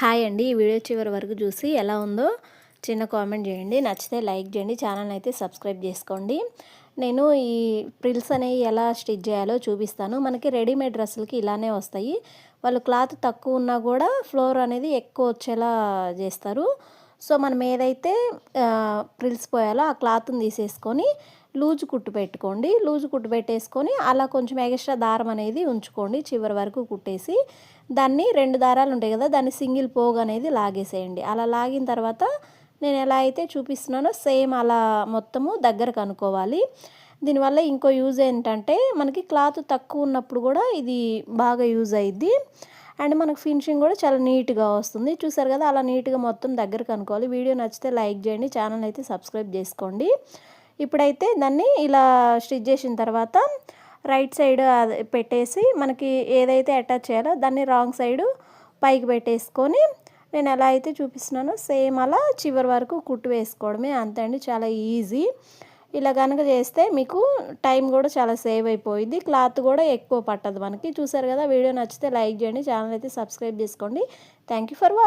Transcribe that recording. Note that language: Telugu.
హాయ్ అండి. ఈ వీడియో చివరి వరకు చూసి ఎలా ఉందో చిన్న కామెంట్ చేయండి. నచ్చితే లైక్ చేయండి. ఛానల్ అయితే సబ్స్క్రైబ్ చేసుకోండి. నేను ఈ ప్రిల్స్ అనేవి ఎలా స్టిచ్ చేయాలో చూపిస్తాను. మనకి రెడీమేడ్ డ్రెస్సులకి ఇలానే వస్తాయి. వాళ్ళు క్లాత్ తక్కువ ఉన్నా కూడా ఫ్లోర్ అనేది ఎక్కువ వచ్చేలా చేస్తారు. సో మనం ఏదైతే ప్రిల్స్ పోయాలో ఆ క్లాత్ని తీసేసుకొని లూజు కుట్టు పెట్టుకోండి. లూజు కుట్టు పెట్టేసుకొని అలా కొంచెం ఎక్స్ట్రా దారం అనేది ఉంచుకోండి. చివరి వరకు కుట్టేసి దాన్ని రెండు దారాలు ఉంటాయి కదా దాన్ని సింగిల్ పోగ్ అనేది లాగేసేయండి. అలా లాగిన తర్వాత నేను ఎలా అయితే చూపిస్తున్నానో సేమ్ అలా మొత్తము దగ్గర కనుక్కోవాలి దీనివల్ల ఇంకో యూజ్ ఏంటంటే మనకి క్లాత్ తక్కువ ఉన్నప్పుడు కూడా ఇది బాగా యూజ్ అయ్యిద్ది అండ్ మనకు ఫినిషింగ్ కూడా చాలా నీట్గా వస్తుంది. చూసారు కదా అలా నీట్గా మొత్తం దగ్గరకు అనుకోవాలి వీడియో నచ్చితే లైక్ చేయండి ఛానల్ అయితే సబ్స్క్రైబ్ చేసుకోండి. ఇప్పుడైతే దాన్ని ఇలా స్టిచ్ చేసిన తర్వాత రైట్ సైడ్ పెట్టేసి మనకి ఏదైతే అటాచ్ చేయాలో దాన్ని రాంగ్ సైడు పైకి పెట్టేసుకొని నేను ఎలా అయితే చూపిస్తున్నానో సేమ్ అలా చివరి వరకు కుట్టు వేసుకోవడమే అంతే అండి. చాలా ఈజీ. ఇలా కనుక చేస్తే మీకు టైం కూడా చాలా సేవ్ అయిపోయింది. క్లాత్ కూడా ఎక్కువ పట్టదు మనకి. చూసారు కదా వీడియో నచ్చితే లైక్ చేయండి ఛానల్ అయితే సబ్స్క్రైబ్ చేసుకోండి. Thank you for watch.